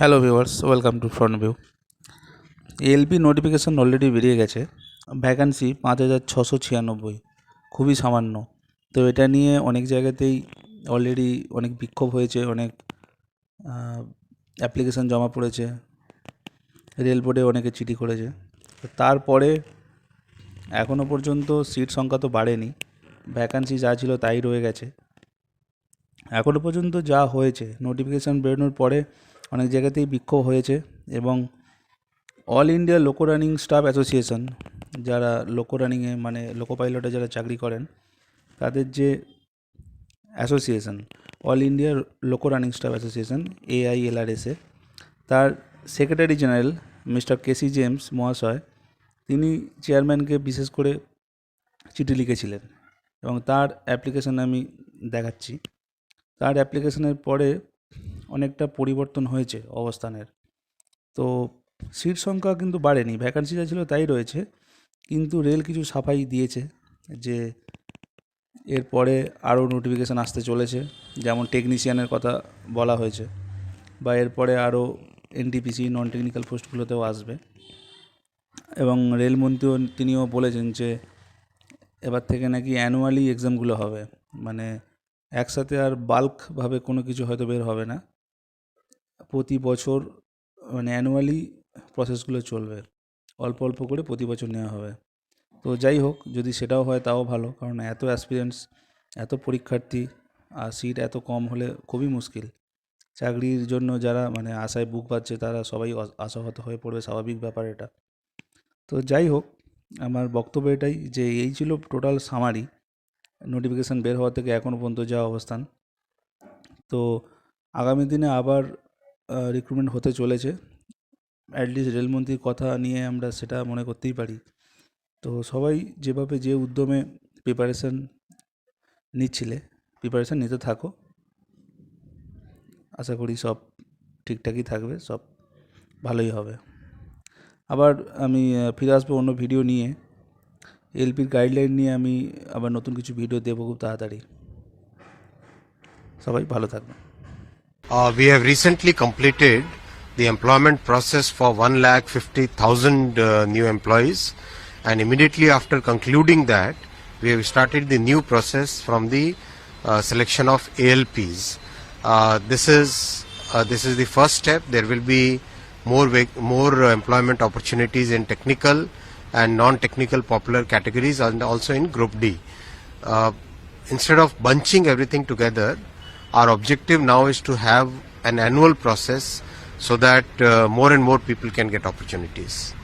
Hello viewers welcome to front view LP notification already বেরিয়ে গেছে। Vacancy পাঁচ হাজার ছশো ছিয়ানব্বই। খুবই সামান্য। তো এটা নিয়ে অনেক জায়গাতেই অলরেডি অনেক বিক্ষোভ হয়েছে, অনেক অ্যাপ্লিকেশান জমা পড়েছে। রেল বোর্ডে অনেকে চিঠি করেছে। তারপরে এখনও পর্যন্ত সিট সংখ্যা তো বাড়েনি। ভ্যাকান্সি যা ছিল তাই রয়ে গেছে। এখনও পর্যন্ত যা হয়েছে নোটিফিকেশান বেরোনোর পরে অনেক জায়গাতেই বিক্ষোভ হয়েছে এবং all India loco running staff association যারা লোকো রানিংয়ে মানে লোকো পাইলটে যারা চাকরি করেন, তাদের যে association all India loco running staff association AILRSA তার secretary general mister K C James মহাশয়, তিনি চেয়ারম্যানকে বিশেষ করে চিঠি লিখেছিলেন এবং তার অ্যাপ্লিকেশন আমি দেখাচ্ছি। তার অ্যাপ্লিকেশনের পরে অনেকটা পরিবর্তন হয়েছে অবস্থানের। তো সিট সংখ্যা কিন্তু বাড়েনি ভ্যাকান্সি যা ছিল তাই রয়েছে, কিন্তু রেল কিছু সাফাই দিয়েছে যে এরপরে আরও নোটিফিকেশান আসতে চলেছে, যেমন টেকনিশিয়ানের কথা বলা হয়েছে, বা এরপরে আরও এনটিপিসি নন টেকনিক্যাল পোস্টগুলোতেও আসবে। এবং রেলমন্ত্রীও তিনিও বলেছেন যে এবার থেকে নাকি অ্যানুয়ালি এক্সামগুলো হবে মানে একসাথে আর বাল্কভাবে কোনো কিছু হয়তো বের হবে না। প্রতি বছর মানে অ্যানুয়ালি প্রসেসগুলো চলবে। অল্প অল্প করে প্রতি বছর নেওয়া হবে। তো যাই হোক, যদি সেটাও হয় তাও ভালো, কারণ এত অ্যাসপিরেন্টস এত পরীক্ষার্থী, আর সিট এত কম হলে খুবই মুশকিল। চাকরির জন্য যারা মানে আশায় বুক পাচ্ছে তারা সবাই আশাহত হয়ে পড়বে, স্বাভাবিক ব্যাপার এটা। তো যাই হোক, আমার বক্তব্য এটাই যে এই ছিল টোটাল সামারি নোটিফিকেশান বের হওয়া থেকে এখনও পর্যন্ত যা অবস্থান। তো আগামী দিনে আবার রিক্রুটমেন্ট হতে চলেছে। অ্যাটলিস্ট রেলমন্ত্রীর কথা নিয়ে আমরা সেটা মনে করতেই পারি। তো সবাই যেভাবে যে উদ্যমে প্রিপারেশান নিচ্ছিলে প্রিপারেশান নিতে থাকো। আশা করি সব ঠিকঠাকই থাকবে, সব ভালোই হবে। আবার আমি ফিরে আসব অন্য ভিডিও নিয়ে। এলপির গাইডলাইন নিয়ে আমি আবার নতুন কিছু ভিডিও দেবো খুব তাড়াতাড়ি। সবাই ভালো থাকবেন। Uh, we have recently completed the employment process for 1,50,000 uh, new employees and immediately after concluding that we have started the new process from the uh, selection of ALPs. Uh, this is uh, this is the first step. There will be more more uh, employment opportunities in technical and non-technical popular categories and also in Group D. Uh, instead of bunching everything together, our objective now is to have an annual process so that uh, more and more people can get opportunities.